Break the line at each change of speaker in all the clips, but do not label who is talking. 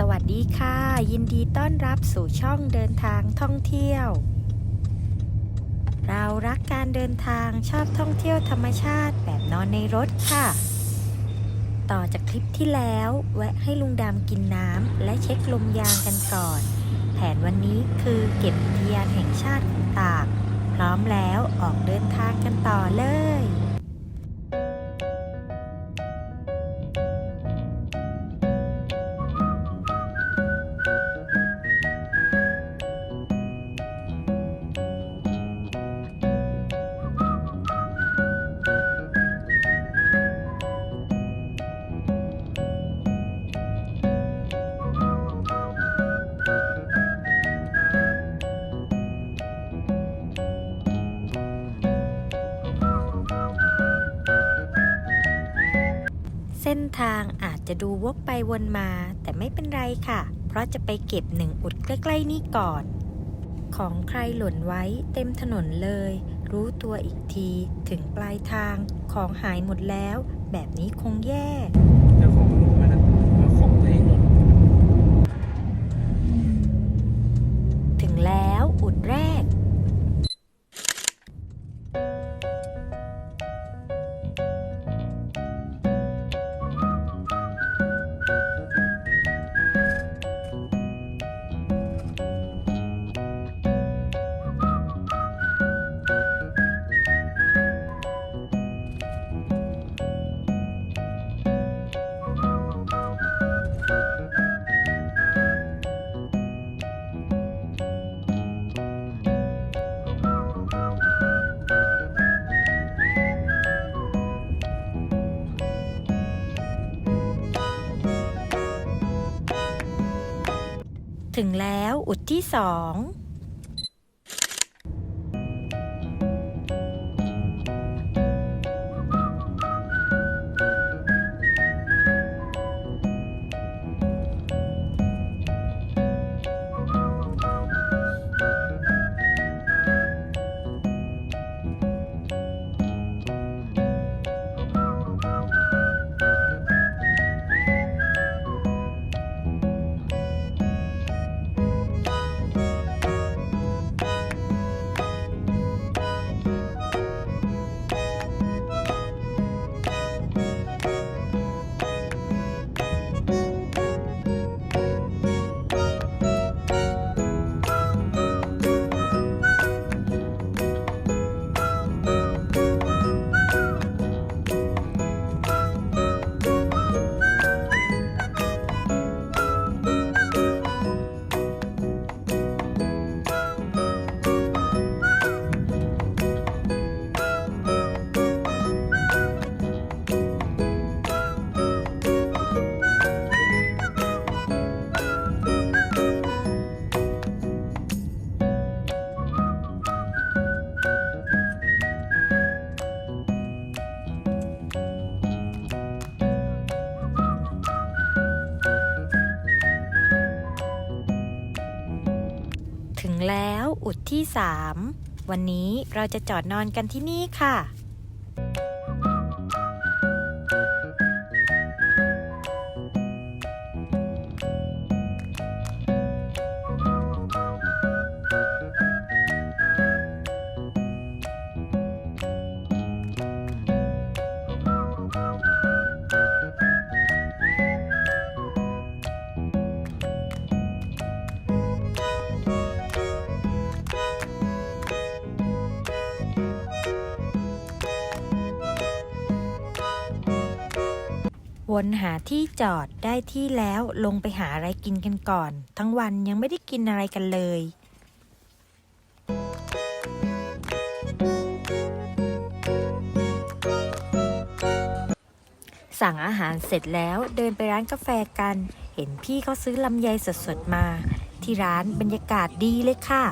สวัสดีค่ะ ยินดีต้อนรับสู่ช่องเดินทางท่องเที่ยว เรารักการเดินทางชอบท่องเที่ยวธรรมชาติแบบนอนในรถค่ะ ต่อจากคลิปที่แล้ว แวะให้ลุงดำกินน้ำและเช็คลมยางกันก่อน แผนวันนี้คือเก็บอุทยานแห่งชาติของตาก พร้อมแล้วออกเดินทางกันต่อเลย ทางอาจจะดูวกไปวนมา แต่ไม่เป็นไรค่ะ เพราะจะไปเก็บหนึ่งอุดใกล้ๆนี่ก่อน ของใครหล่นไว้เต็มถนนเลย รู้ตัวอีกทีถึงปลายทางของหายหมดแล้ว แบบนี้คงแย่ ถึงแล้วอุดที่สอง แล้วอุดที่สามวันนี้เราจะจอดนอนกันที่นี่ค่ะ วนหาที่จอดได้ที่แล้วลงไปหาอะไรกินกันก่อน ทั้งวันยังไม่ได้กินอะไรกันเลย สั่งอาหารเสร็จแล้วเดินไปร้านกาแฟกัน เห็นพี่เขาซื้อลำไยสดๆมา ที่ร้านบรรยากาศดีเลยค่ะ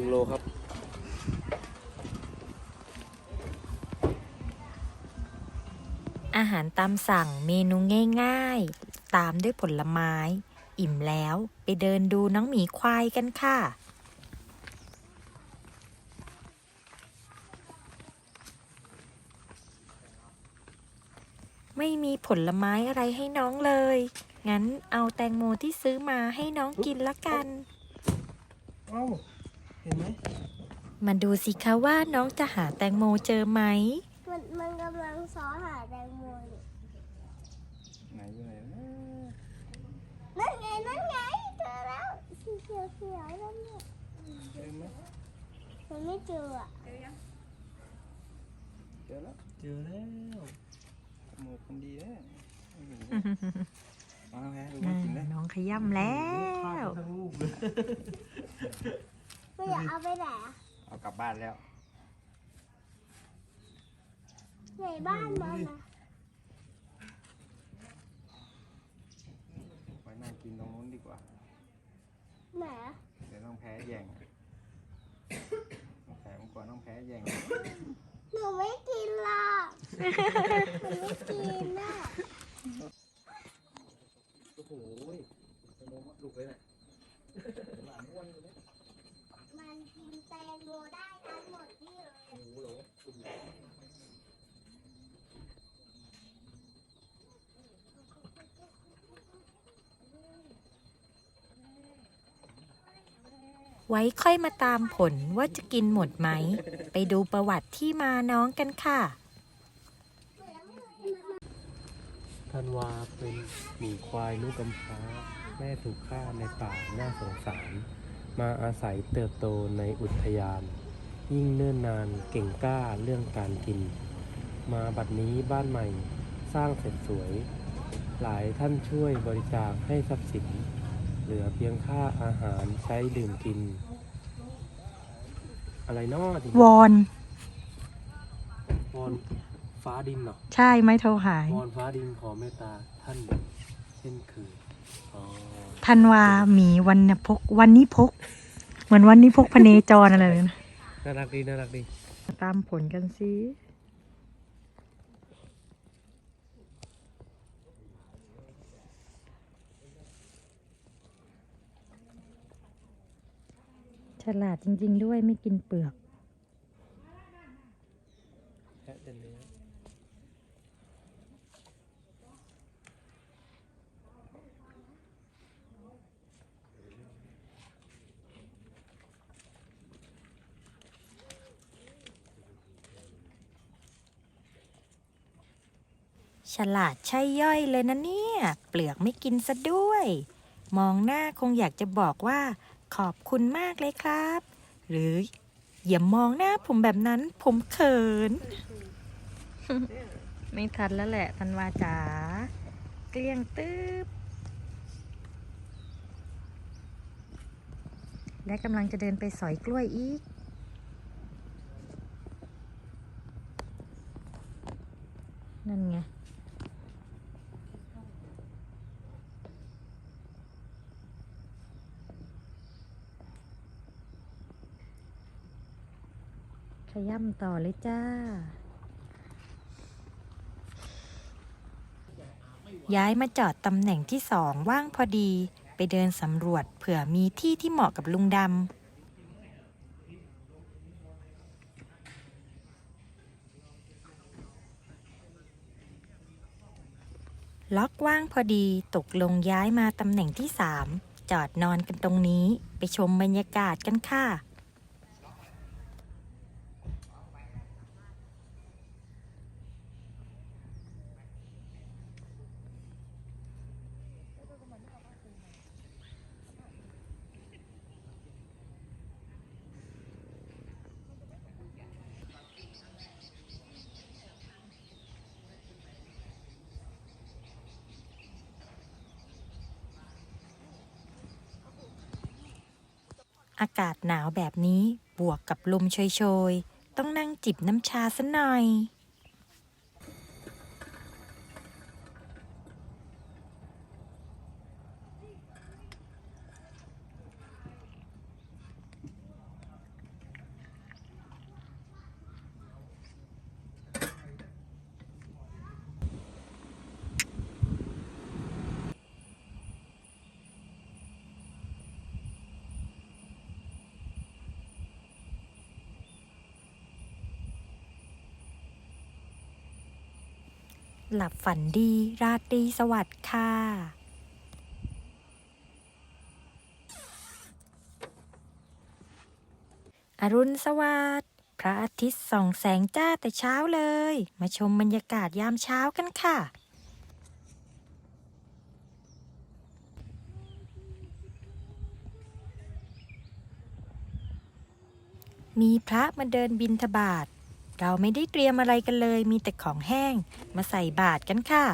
นึ่งโลครับ
อาหารตามสั่งเมนูง่ายๆ ตามด้วยผลไม้ อิ่มแล้วไปเดินดูน้องหมีควายกันค่ะ ไม่มีผลไม้อะไรให้น้องเลย งั้นเอาแตงโมที่ซื้อมาให้น้องกินละกัน
เอ้าเห็นไหม
มาดูสิคะว่าน้องจะหาแตงโมเจอไหม
มันมันกำลังซ้อหาแตงโมอยู่
ไหนอยู่ไหนนะ
นั่นไงนั่นไงเจอแล้วสีเขียวเขียวนั่นเนี่ย
เจอไหม
มันไม่เจออะ
เจอแล้วเจอแล้วหมูคนดีแล้วมาแล้วแพ้ดูว่ากินได้
น้องขย่ำแล้ว
ทั้งลูกเลย
ไม่อยากเอาไปไหนอะ
เอากลับบ้านแล้ว
ไหนบ้านมันอะ
ไปนั่งกินตรงนู้นดีกว่า
ไหนอะ
เดี๋ยวน้องแพ้แย่งน้องแพ้มันกว่าน้องแพ้แย่ง
หนูไม่กินละมันไม่กินน่ะ
โอ้โหลูกเลยเนี่ย
มันกินแตงโมได้ทั้งหมดนี่เลย
ไว้ค่อยมาตามผลว่าจะกินหมดไหม ไปดูประวัติที่มาน้องกันค่ะ
ธันวาเป็นหมีควายลูกกำพร้า แม่ถูกฆ่าในป่าน่าสงสาร มาอาศัยเติบโตในอุทยาน ยิ่งเนิ่นนานเก่งกล้าเรื่องการกิน มาบัดนี้บ้านใหม่สร้างเสร็จสวย หลายท่านช่วยบริจาคให้ทรัพย์สิน เหลือเพียงค่าอาหารใช้ดื่มกิน อะไรนอดิ
วอน
วอนฟ้าดินเหรอ
ใช่ไม่โทรหาย
วอนฟ้าดินขอเมตตาท่านเช่นเคยอ๋อ
ธันวาหมีวันนพกวันนี้พก เหมือนวันนี้พกพเนจรอะไรเลยนะ
น่ารักดีน่ารักดี
ตามผลกันสิ ลาดจริง ๆ ด้วยไม่กินเปลือก
แพะเดินเนื้อ
ฉลาดใช่ย่อยเลยนะเนี่ย เปลือกไม่กินซะด้วย มองหน้าคงอยากจะบอกว่า ขอบคุณมากเลยครับ หรืออย่ามองหน้าผมแบบนั้นผมเขิน ไม่ทันแล้วแหละธันวาจ๋าเกลี้ยงตืบและกำลังจะเดินไปสอยกล้วยอีก นั่นไง ขย่ำต่อเลยจ้า ย้ายมาจอดตำแหน่งที่สองว่างพอดี ไปเดินสำรวจเผื่อมีที่ที่เหมาะกับลุงดำล็อกว่างพอดีตกลงย้ายมาตำแหน่งที่สามจอดนอนกันตรงนี้ ไปชมบรรยากาศกันค่ะ อากาศหนาวแบบนี้บวกกับลมโชยๆ ต้องนั่งจิบน้ำชาสัหน่อย หลับฝันดี ราตรีสวัสดิ์ค่ะอรุณสวัสดิ์ พระอาทิตย์ส่องแสงจ้าแต่เช้าเลย มาชมบรรยากาศยามเช้ากันค่ะ มีพระมาเดินบินทบาท เราไม่ได้เตรียมอะไรกันเลย มีแต่ของแห้ง มาใส่บาตรกันค่ะ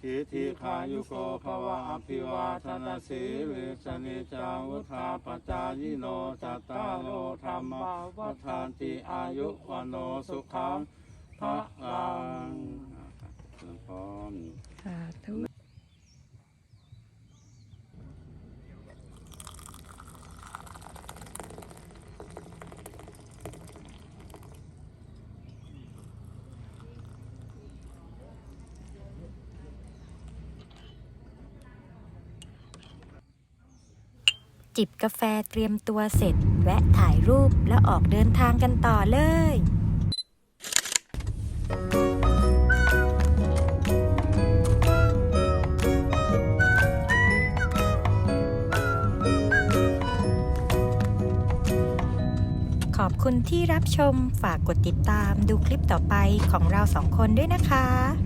ทิทิขายุโกภวะอภิวาทนาสีลิสนิจังวุธาปจายโนจัตตาโลธรรมาวัฏานติอายุวันโนสุขังพระลังเชิญพร
จิบกาแฟเตรียมตัวเสร็จ แวะถ่ายรูปแล้วออกเดินทางกันต่อเลยขอบคุณที่รับชม ฝากกดติดตามดูคลิปต่อไปของเราสองคนด้วยนะคะ